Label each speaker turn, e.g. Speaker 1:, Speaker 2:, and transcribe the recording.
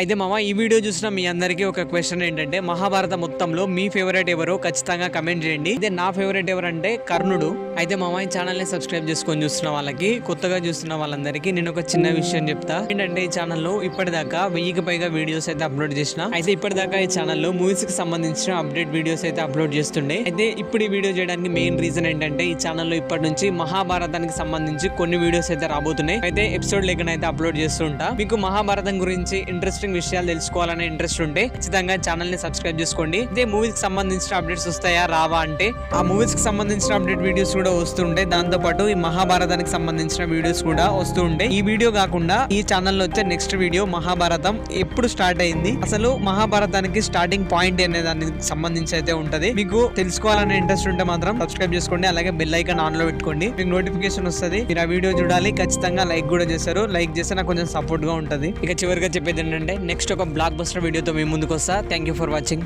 Speaker 1: అయితే మామ ఈ వీడియో చూసిన మీ అందరికీ ఒక క్వశ్చన్ ఏంటంటే మహాభారత మొత్తంలో మీ ఫేవరెట్ ఎవరో ఖచ్చితంగా కమెంట్ చేయండి. అయితే నా ఫేవరెట్ ఎవరంటే కర్ణుడు. అయితే మామ ఈ ఛానల్ని సబ్స్క్రైబ్ చేసుకొని చూస్తున్న వాళ్ళకి కొత్తగా చూస్తున్న వాళ్ళందరికీ నేను ఒక చిన్న విషయం చెప్తా. ఏంటంటే ఈ ఛానల్లో ఇప్పటిదాకా వెయ్యికి పైగా వీడియోస్ అయితే అప్లోడ్ చేసిన. అయితే ఇప్పటిదాకా ఈ ఛానల్లో మూవీస్కి సంబంధించిన అప్డేట్ వీడియోస్ అయితే అప్లోడ్ చేస్తుండే. అయితే ఇప్పుడు ఈ వీడియో చేయడానికి మెయిన్ రీజన్ ఏంటంటే ఈ ఛానల్లో ఇప్పటి నుంచి మహాభారతానికి సంబంధించి కొన్ని వీడియోస్ అయితే రాబోతున్నాయి. అయితే ఎపిసోడ్ లెక్కన అయితే అప్లోడ్ చేస్తుంటా మీకు మహాభారతం గురించి ఇంట్రెస్ట్ ఇంట్రెస్టింగ్ విషయాలు తెలుసుకోవాలనే ఇంట్రెస్ట్ ఉంటే ఖచ్చితంగా ఛానల్ని సబ్స్క్రైబ్ చేసుకోండి. ఇదే మూవీస్కి సంబంధించిన అప్డేట్స్ వస్తాయా? రావా అంటే? ఆ మూవీస్కి సంబంధించిన అప్డేట్ వీడియోస్ కూడా వస్తుంటాయి దాంతో పాటు ఈ మహాభారతానికి సంబంధించిన వీడియోస్ కూడా వస్తూ ఉంటాయి. ఈ వీడియో కాకుండా ఈ ఛానల్లో వచ్చే నెక్స్ట్ వీడియో మహాభారతం ఎప్పుడు స్టార్ట్ అయింది? అసలు మహాభారతానికి స్టార్టింగ్ పాయింట్ అనే దానికి సంబంధించి అయితే ఉంటది. మీకు తెలుసుకోవాలనే ఇంట్రెస్ట్ ఉంటే మాత్రం సబ్స్క్రైబ్ చేసుకోండి. అలాగే బెల్ ఐకాన్ ఆన్లో పెట్టుకోండి. మీకు నోటిఫికేషన్ వస్తుంది. మీరు ఆ వీడియో చూడాలి. ఖచ్చితంగా లైక్ కూడా చేస్తారు లైక్ చేస్తే నాకు కొంచెం సపోర్ట్గా ఉంటది. ఇక చివరిగా చెప్పేది ఏంటంటే నెక్స్ట్ ఒక బ్లాక్ బస్టర్ వీడియోతో మీ ముందుకు వస్తా థ్యాంక్ యూ ఫర్ వాచింగ్